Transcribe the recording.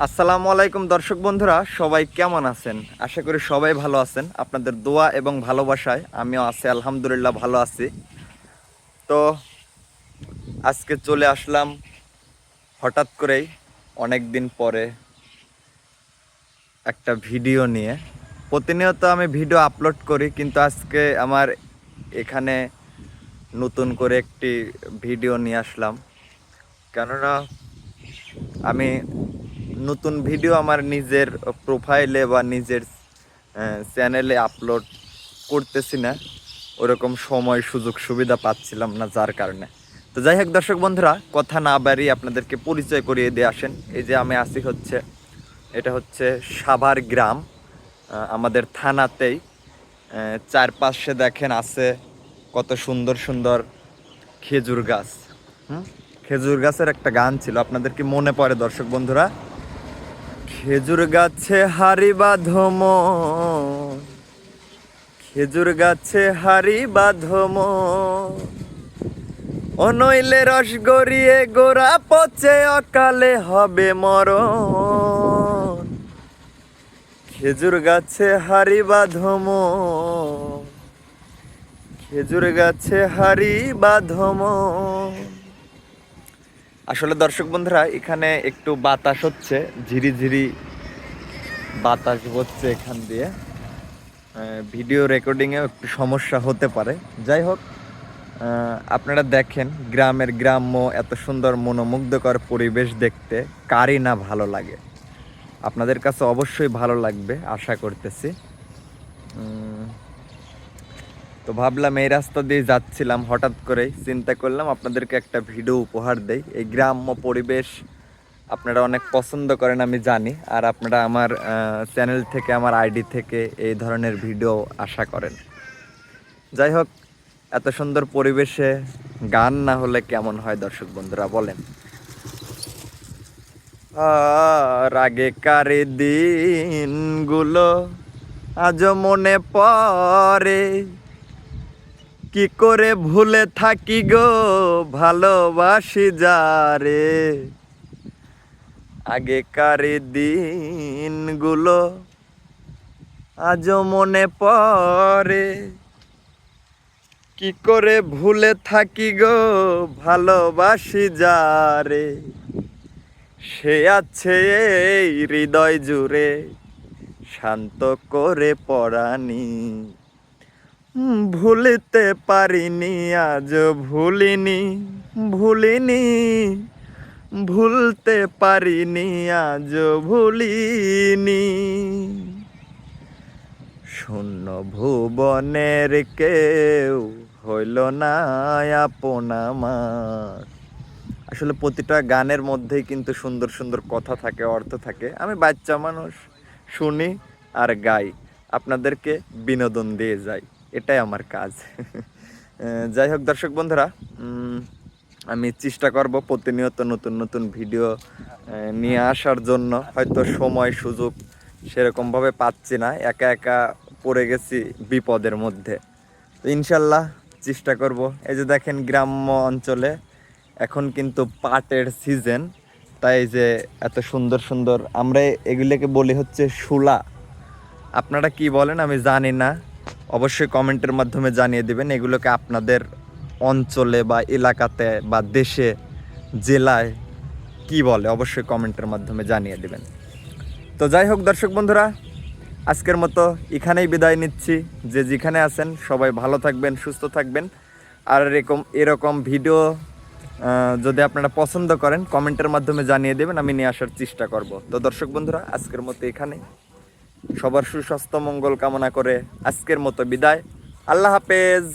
আসসালামু আলাইকুম দর্শক বন্ধুরা, সবাই কেমন আছেন? আশা করি সবাই ভালো আছেন। আপনাদের দোয়া এবং ভালোবাসায় আমিও আছি, আলহামদুলিল্লাহ ভালো আছি। তো আজকে চলে আসলাম হঠাৎ করেই অনেক দিন পরে একটা ভিডিও নিয়ে। প্রতিনিয়ত আমি ভিডিও আপলোড করি, কিন্তু আজকে আমার এখানে নতুন করে একটি ভিডিও নিয়ে আসলাম। কেননা আমি নতুন ভিডিও আমার নিজের প্রোফাইলে বা নিজের চ্যানেলে আপলোড করতেছি না। ওরকম সময়, সুযোগ, সুবিধা পাচ্ছিলাম না যার কারণে। তো যাই হোক দর্শক বন্ধুরা, কথা না বাড়িয়ে আপনাদেরকে পরিচয় করিয়ে দিয়ে আসেন। এই যে আমি আসি হচ্ছে, এটা হচ্ছে সাভার গ্রাম আমাদের থানাতেই। চারপাশে দেখেন আছে কত সুন্দর সুন্দর খেজুর গাছ। হুম? খেজুর গাছের একটা গান ছিল। আপনাদের কি মনে পড়ে দর্শক বন্ধুরা? খেজুর গাছে হারি বাঁধম। খেজুর গাছে হারি বাঁধম। অনইলে রস গড়িয়ে গোড়া পচে অকালে হবে মরণ। খেজুর গাছে হারি বাঁধম। খেজুর গাছে হারি বাঁধম। আসলে দর্শক বন্ধুরা, এখানে একটু বাতাস হচ্ছে, ঝিরি ঝিরি বাতাস হচ্ছে এখান দিয়ে। ভিডিও রেকর্ডিংয়ে একটু সমস্যা হতে পারে। যাই হোক আপনারা দেখেন গ্রামের গ্রাম্য এত সুন্দর মনোমুগ্ধকর পরিবেশ দেখতে, কারই না ভালো লাগে। আপনাদের কাছে অবশ্যই ভালো লাগবে, আশা করতেছি। তো ভাবলাম এই রাস্তা দিয়ে যাচ্ছিলাম, হঠাৎ করেই চিন্তা করলাম আপনাদেরকে একটা ভিডিও উপহার দেই। এই গ্রাম্য পরিবেশ আপনারা অনেক পছন্দ করেন, আমি জানি। আর আপনারা আমার চ্যানেল থেকে, আমার আইডি থেকে এই ধরনের ভিডিও আশা করেন। যাই হোক, এত সুন্দর পরিবেশে গান না হলে কেমন হয় দর্শক বন্ধুরা, বলেন। আগেকার দিনগুলো আজ মনে পড়ে। কি করে ভুলে থাকি গো ভালোবাসি যারে? আগেকার দিনগুলো আজও মনে পড়ে। কি করে ভুলে থাকি গো ভালোবাসি যারে? সে আছে এই হৃদয় জুড়ে, শান্ত করে পড়ানি। ভুলিতে পারিনি, আজ ভুলিনি ভুলিনি, ভুলতে পারিনি, আজ ভুলিনি। শূন্য ভুবনের কেউ হইল না আপন আমার। আসলে প্রতিটা গানের মধ্যেই কিন্তু সুন্দর সুন্দর কথা থাকে, অর্থ থাকে। আমি বাচ্চা মানুষ, শুনি আর গাই। আপনাদেরকে বিনোদন দিয়ে যাই। এটাই আমার কাজ। যাই হোক দর্শক বন্ধুরা আমি চেষ্টা করব প্রতিনিয়ত নতুন নতুন ভিডিও নিয়ে আসার জন্য। হয়তো সময়, সুযোগ সেরকমভাবে পাচ্ছি না, একা একা পড়ে গেছি বিপদের মধ্যে। তো ইনশাল্লাহ চেষ্টা করব। এই যে দেখেন গ্রাম্য অঞ্চলে এখন কিন্তু পাটের সিজন, তাই যে এত সুন্দর সুন্দর, আমরা এগুলোকে বলি হচ্ছে শুলা। আপনারা কি বলেন আমি জানি না। অবশ্যই কমেন্টের মাধ্যমে জানিয়ে দেবেন এগুলোকে আপনাদের অঞ্চলে বা এলাকাতে বা দেশে, জেলায় কি বলে, অবশ্যই কমেন্টের মাধ্যমে জানিয়ে দেবেন। তো যাই হোক দর্শক বন্ধুরা, আজকের মতো এখানেই বিদায় নিচ্ছি। যে যেখানে আছেন সবাই ভালো থাকবেন, সুস্থ থাকবেন। আর এরকম এরকম ভিডিও যদি আপনারা পছন্দ করেন, কমেন্টের মাধ্যমে জানিয়ে দেবেন, আমি নিয়ে আসার চেষ্টা করব। তো দর্শক বন্ধুরা, আজকের মতো এখানে সবার সুস্বাস্থ্য মঙ্গল কামনা করে আজকের মতো বিদায়। আল্লাহ হাফেজ।